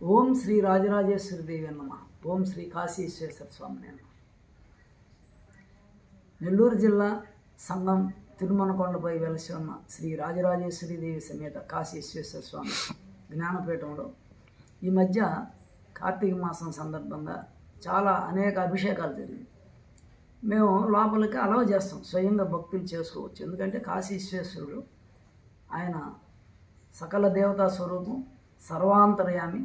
ఓం శ్రీ రాజరాజేశ్వరి దేవి అన్నమ. ఓం శ్రీ కాశీశ్వేశ్వర స్వామి అన్న నెల్లూరు జిల్లా సంఘం తిరుమలకొండపై వెలసి ఉన్న శ్రీ రాజరాజేశ్వరి దేవి సమేత కాశీశ్వేశ్వర స్వామి జ్ఞానపీఠంలో ఈ మధ్య కార్తీక మాసం సందర్భంగా చాలా అనేక అభిషేకాలు జరిగాయి. మేము లోపలికి అలవ చేస్తాం స్వయంగా భక్తులు చేసుకోవచ్చు. ఎందుకంటే కాశీశ్వేశ్వరుడు ఆయన సకల దేవతా స్వరూపం సర్వాంతర్యామి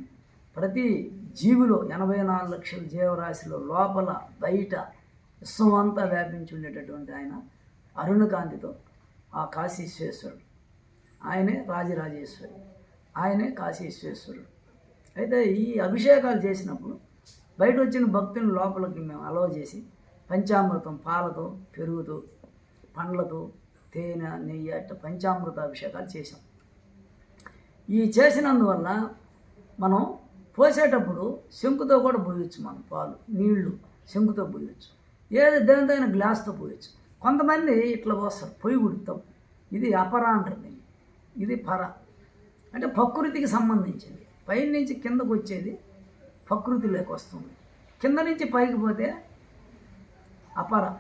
ప్రతి జీవిలో ఎనభై నాలుగు లక్షల జీవరాశిలో లోపల బయట విశ్వం అంతా వ్యాపించి ఉండేటటువంటి ఆయన అరుణకాంతితో ఆ కాశీశ్వేశ్వరుడు. ఆయనే రాజరాజేశ్వరి. ఆయనే కాశీశ్వేశ్వరుడు. అయితే ఈ అభిషేకాలు చేసినప్పుడు బయట వచ్చిన భక్తుని లోపలికి మేము అలవ చేసి పంచామృతం పాలతో పెరుగుతో పండ్లతో తేనె నెయ్యి అట్ట పంచామృత అభిషేకాలు చేసాం ఈ చేసినందువల్ల మనం పోసేటప్పుడు శంకుతో కూడా పోయొచ్చు మనం పాలు నీళ్ళు శంకుతో పోయొచ్చు. ఏది దేనితైనా గ్లాస్తో పోయొచ్చు. కొంతమంది ఇట్లా పోస్తారు పొయ్యి గుడి ఇది అపర అంటారు దీన్ని ఇది పర. అంటే ప్రకృతికి సంబంధించింది. పైన నుంచి కిందకు వచ్చేది ప్రకృతిలోకి వస్తుంది. కింద నుంచి పైకి పోతే అపర.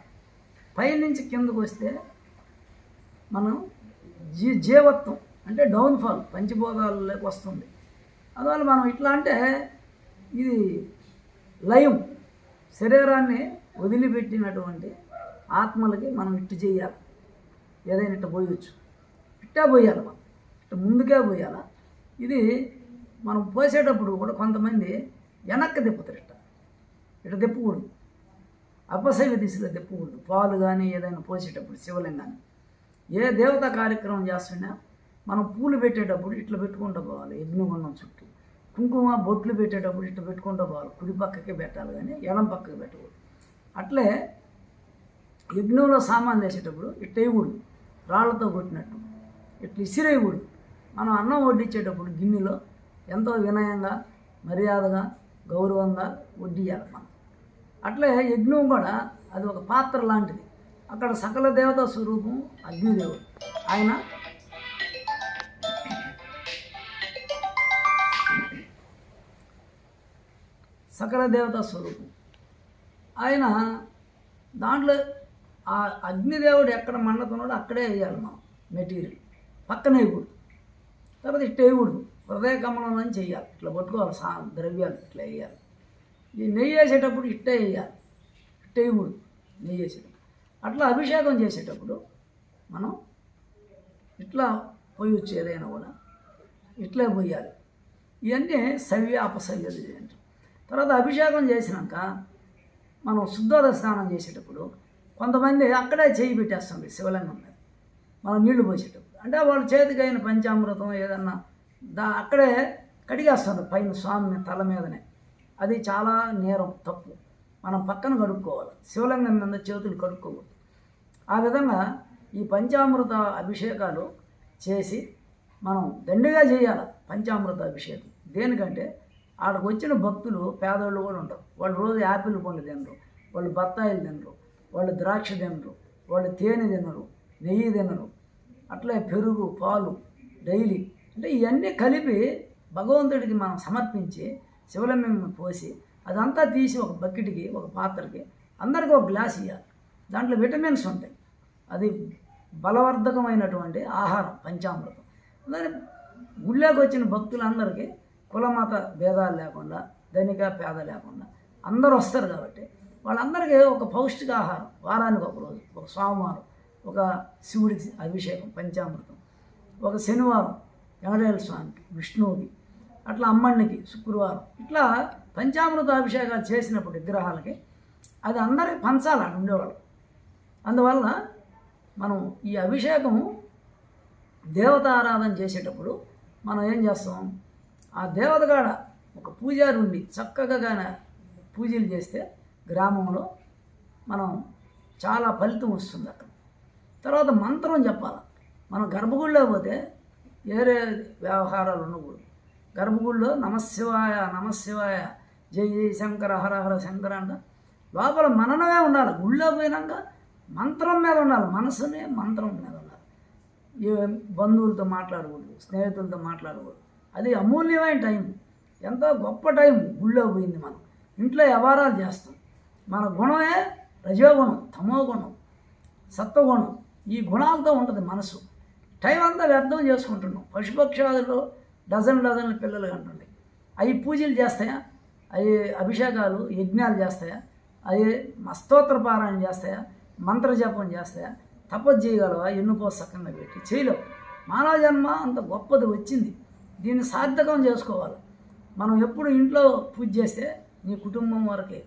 పైన నుంచి కిందకు వస్తే మనం జీ జీవత్వం అంటే డౌన్ఫాల్ పంచభూతాలలోకి వస్తుంది. అందువల్ల మనం ఇట్లా అంటే ఇది లయం శరీరాన్ని వదిలిపెట్టినటువంటి ఆత్మలకి మనం ఇట్టు చేయాలి. ఏదైనా ఇట్ట పోయొచ్చు. ఇట్టా పోయాలి మనం. ఇట్ట ముందుకే పోయాలా? ఇది మనం పోసేటప్పుడు కూడా కొంతమంది వెనక్కి తిప్పుతారు ఇట్ట. ఇట్ట తిప్పకూడదు. అపశైవ దిశలో తిప్పకూడదు. పాలు కానీ ఏదైనా పోసేటప్పుడు శివలింగాన్ని. ఏ దేవతా కార్యక్రమం చేస్తున్నా మనం పూలు పెట్టేటప్పుడు ఇట్లా పెట్టుకుంటూ పోవాలి యజ్ఞగుండం చుట్టూ. కుంకుమ బొట్లు పెట్టేటప్పుడు ఇట్లా పెట్టుకుంటూ పోవాలి కుడి పక్కకి పెట్టాలి కానీ ఎడం పక్కకి పెట్టకూడదు. అట్లే యజ్ఞంలో సామాన్ వేసేటప్పుడు ఇట్ట వేయకూడదు రాళ్ళతో కొట్టినట్టు. ఇట్లా ఇసిరేయకూడదు మనం అన్నం వడ్డించేటప్పుడు గిన్నెలో ఎంతో వినయంగా మర్యాదగా గౌరవంగా వడ్డియాలి మనం. అట్లే యజ్ఞం కూడా అది ఒక పాత్ర లాంటిది. అక్కడ సకల దేవతా స్వరూపం అగ్నిదేవుడు. ఆయన సకల దేవతా స్వరూపం. ఆయన దాంట్లో ఆ అగ్నిదేవుడు ఎక్కడ మండుతున్నాడో అక్కడే వేయాలి మనం మెటీరియల్. పక్కన వేయకూడదు తర్వాత ఇట్ట వేయకూడదు హృదయ కమలం అని చేయాలి. ఇట్లా పట్టుకోవాలి సా ద్రవ్యాలు ఇట్లా వేయాలి. ఈ నెయ్యి వేసేటప్పుడు ఇట్టే వేయాలి. ఇట్ట వేయకూడదు నెయ్యి వేసేటప్పుడు. అట్లా అభిషేకం చేసేటప్పుడు మనం ఇట్లా పోయొచ్చు ఏదైనా కూడా ఇట్లే పోయాలి. ఇవన్నీ సవ్య అపసవ్యది చేయండి. తర్వాత అభిషేకం చేసినాక మనం శుద్ధోద స్నానం చేసేటప్పుడు కొంతమంది అక్కడే చేయి పెట్టేస్తుంది శివలింగం మీద. మనం నీళ్ళు పోసేటప్పుడు. అంటే వాళ్ళ చేతికి అయిన పంచామృతం ఏదన్నా దా అక్కడే కడిగేస్తారు పైన స్వామి తల మీదనే. అది చాలా నేరం తప్పు. మనం పక్కన కడుక్కోవాలి. శివలింగం మీద చేతులు కడుక్కోకూడదు. ఆ విధంగా ఈ పంచామృత అభిషేకాలు చేసి మనం దండిగా చేయాలి పంచామృత అభిషేకం. దేనికంటే ఆడకు వచ్చిన భక్తులు పేదవాళ్ళు కూడా ఉంటారు వాళ్ళు రోజు యాపిల్ పండు తినరు వాళ్ళు బత్తాయిలు తినరు వాళ్ళు ద్రాక్ష తినరు వాళ్ళు తేనె తినరు నెయ్యి తినరు. అట్లే పెరుగు పాలు డైలీ. అంటే ఇవన్నీ కలిపి భగవంతుడికి మనం సమర్పించి శివలింగం పోసి అదంతా తీసి ఒక బకెట్కి ఒక పాత్రకి అందరికీ ఒక గ్లాస్ ఇవ్వాలి దాంట్లో విటమిన్స్ ఉంటాయి. అది బలవర్ధకమైనటువంటి ఆహారం పంచామృతం. దాని గుళ్ళోకి వచ్చిన భక్తులందరికీ కులమత భేదాలు లేకుండా ధనిక పేద లేకుండా అందరూ వస్తారు కాబట్టి వాళ్ళందరికీ ఒక పౌష్టిక ఆహారం. వారానికి ఒక రోజు ఒక సోమవారం ఒక శివుడికి అభిషేకం పంచామృతం ఒక శనివారం వెంకటేశ్వర స్వామికి విష్ణువుకి అట్లా అమ్మడికి శుక్రవారం ఇట్లా పంచామృత అభిషేకాలు చేసినప్పుడు విగ్రహాలకి అది అందరికి పంచాలి అక్కడ ఉండేవాళ్ళు. అందువల్ల మనం ఈ అభిషేకము దేవతారాధన చేసేటప్పుడు మనం ఏం చేస్తాం? ఆ దేవత కాడ ఒక పూజారి ఉండి చక్కగా గాన పూజలు చేస్తే గ్రామంలో మనం చాలా ఫలితం వస్తుంది అక్కడ. తర్వాత మంత్రం చెప్పాలి. మనం గర్భగుడిలో పోతే వేరే వ్యవహారాలు ఉండకూడదు. గర్భగుడిలో నమశివాయ నమశివాయ జై జై శంకర హర హర శంకర అంట. లోపల మననమే ఉండాలి. గుళ్ళో పోయినాక మంత్రం మీద ఉండాలి. మనసునే మంత్రం మీద ఉండాలి. బంధువులతో మాట్లాడకూడదు స్నేహితులతో మాట్లాడకూడదు. అది అమూల్యమైన టైం. ఎంతో గొప్ప టైం గుళ్ళో పోయింది మనం. ఇంట్లో వ్యవహారాలు చేస్తాం. మన గుణమే రజోగుణం తమో గుణం సత్వగుణం. ఈ గుణాలతో ఉంటుంది మనసు. టైం అంతా వ్యర్థం చేసుకుంటున్నాం. పశుపక్షాదులు డజన్ డజన్ల పిల్లలు అంటుండే. అవి పూజలు చేస్తాయా? అవి అభిషేకాలు యజ్ఞాలు చేస్తాయా? అవి స్తోత్ర పారాయణ చేస్తాయా? మంత్రజపం చేస్తాయా? తపస్సు చేయగలవా? ఎన్నుకో సక్కంగా పెట్టి చేయలేవు. మానవ జన్మ అంత గొప్పది వచ్చింది. దీన్ని సార్థకం చేసుకోవాలి. మనం ఎప్పుడు ఇంట్లో పూజ చేస్తే నీ కుటుంబం వరకే.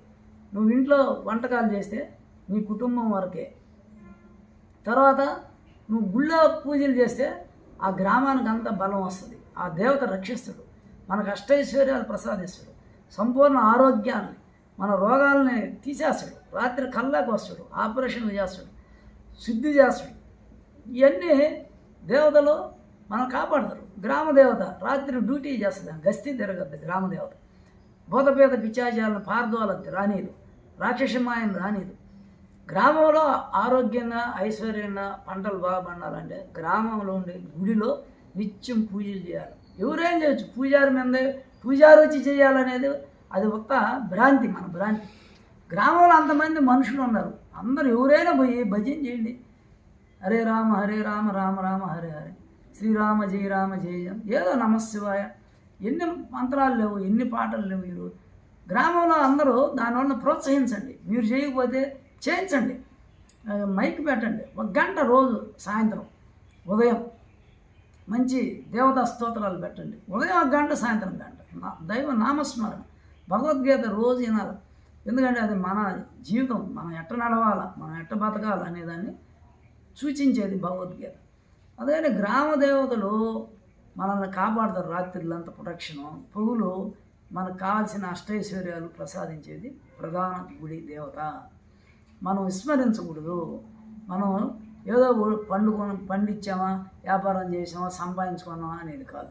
నువ్వు ఇంట్లో వంటకాలు చేస్తే నీ కుటుంబం వరకే. తర్వాత నువ్వు గుళ్ళో పూజలు చేస్తే ఆ గ్రామానికి అంత బలం వస్తుంది. ఆ దేవత రక్షిస్తాడు. మనకు అష్టైశ్వర్యాలు ప్రసాదిస్తాడు. సంపూర్ణ ఆరోగ్యాన్ని మన రోగాలని తీసేస్తాడు. రాత్రి కళ్ళకు వస్తాడు. ఆపరేషన్లు చేస్తాడు. శుద్ధి చేస్తాడు. ఇవన్నీ దేవతలు మనం కాపాడతారు. గ్రామ దేవత రాత్రి డ్యూటీ చేస్తుంది గస్తీ తిరగద్దు గ్రామ దేవత భూతపేత పారదోలద్దు రానీదు రాక్షసమాయను రానీదు గ్రామంలో ఆరోగ్యంగా ఐశ్వర్యంగా పంటలు బాగా పండాలంటే గ్రామంలో ఉండే గుడిలో నిత్యం పూజలు చేయాలి. ఎవరేం చేయొచ్చు? పూజారి మీద పూజారి వచ్చి చేయాలనేది అది ఒక భ్రాంతి మన భ్రాంతి. గ్రామంలో అంతమంది మనుషులు ఉన్నారు. అందరూ ఎవరైనా పోయి భజన చేయండి. హరే రామ హరే రామ రామ రామ హరే హరే. శ్రీరామ జయ రామ జయ ఏదో నమశివాయ. ఎన్ని మంత్రాలు లేవు ఎన్ని పాటలు లేవు మీరు. గ్రామంలో అందరూ దానివల్ల ప్రోత్సహించండి. మీరు చేయకపోతే చేయించండి. మైక్ పెట్టండి. ఒక గంట రోజు సాయంత్రం ఉదయం. మంచి దేవతా స్తోత్రాలు పెట్టండి. ఉదయం ఒక గంట సాయంత్రం గంట. నా- దైవ నామస్మరణ. భగవద్గీత రోజు వినాలి. ఎందుకంటే అది మన జీవితం. మనం ఎట్ట నడవాలా మనం ఎట్ట బతకాలి అనేదాన్ని సూచించేది భగవద్గీత. అదే గ్రామ దేవతలు మనల్ని కాపాడతారు రాత్రిళ్ళంతా ప్రొటెక్షను. పొగులు మనకు కావాల్సిన అష్టైశ్వర్యాలు ప్రసాదించేది ప్రధాన గుడి దేవత. మనం విస్మరించకూడదు. మనం ఏదో పండుకొని పండించామా వ్యాపారం చేసామా సంపాదించుకున్నామా అనేది కాదు.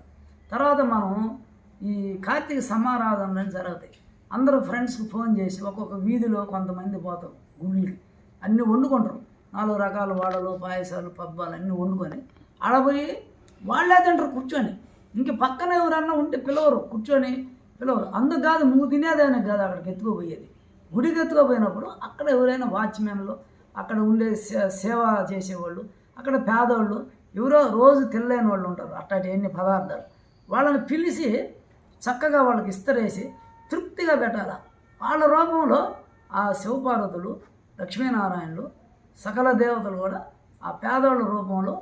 తర్వాత మనం ఈ కార్తీక సమారాధనలు జరుగుతాయి. అందరూ ఫ్రెండ్స్కి ఫోన్ చేసి ఒక్కొక్క వీధిలో కొంతమంది పోతారు గుళ్ళకి. అన్నీ వండుకుంటారు. నాలుగు రకాల వాడలు పాయసాలు పబ్బాలు అన్నీ వండుకొని ఆడపోయి వాళ్ళే తింటారు కూర్చొని. ఇంక పక్కన ఎవరన్నా ఉంటే పిలవరు కూర్చొని పిలవరు. అందుకు కాదు నువ్వు తినేదానికి కాదు అక్కడికి ఎత్తుకుపోయేది. గుడికి ఎత్తుకుపోయినప్పుడు అక్కడ ఎవరైనా వాచ్మెన్లు అక్కడ ఉండే సే- సేవ చేసేవాళ్ళు అక్కడ పేదవాళ్ళు ఎవరో రోజు తినలేని వాళ్ళు ఉంటారు. అట్లాంటి ఎన్ని పదార్థాలు. వాళ్ళని పిలిచి చక్కగా వాళ్ళకి ఇస్తరేసి తృప్తిగా పెట్టాల. వాళ్ళ రూపంలో ఆ శివపార్వతులు లక్ష్మీనారాయణులు సకల దేవతలు కూడా ఆ పేదవాళ్ళ రూపంలో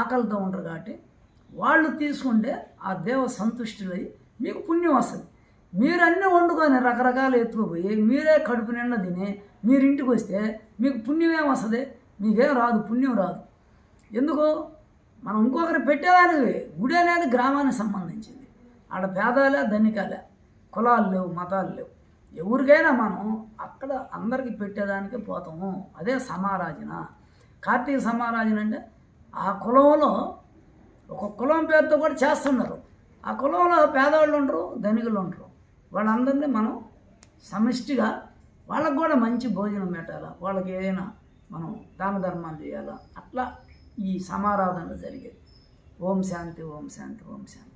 ఆకలితో ఉంటారు కాబట్టి వాళ్ళు తీసుకుంటే ఆ దేవ సంతుష్టులై మీకు పుణ్యం వస్తుంది. మీరు అన్నీ వండుకొని రకరకాలు ఎత్తుకుపోయి మీరే కడుపు నిండా తిని మీరు ఇంటికి వస్తే మీకు పుణ్యం వస్తుంది? మీకేం రాదు పుణ్యం రాదు. ఎందుకు మనం ఇంకొకరు పెట్టేదానికి గుడి అనేది గ్రామానికి సంబంధించింది. ఆడ పేదాలే ధనికాలే కులాలు లేవు మతాలు లేవు. ఎవరికైనా మనం అక్కడ అందరికి పెట్టేదానికి పోతాము. అదే సమారాజన. కార్తీక సమారాజన అంటే ఆ కులంలో ఒక కులం పేరుతో కూడా చేస్తున్నారు. ఆ కులంలో పేదవాళ్ళు ఉండరు ధనికులు ఉండరు. వాళ్ళందరినీ మనం సమిష్టిగా వాళ్ళకు కూడా మంచి భోజనం పెట్టాలా? వాళ్ళకి ఏదైనా మనం దాన ధర్మాలు చేయాలా? అట్లా ఈ సమారాధనలు జరిగేది ఓం శాంతి ఓం శాంతి ఓం శాంతి.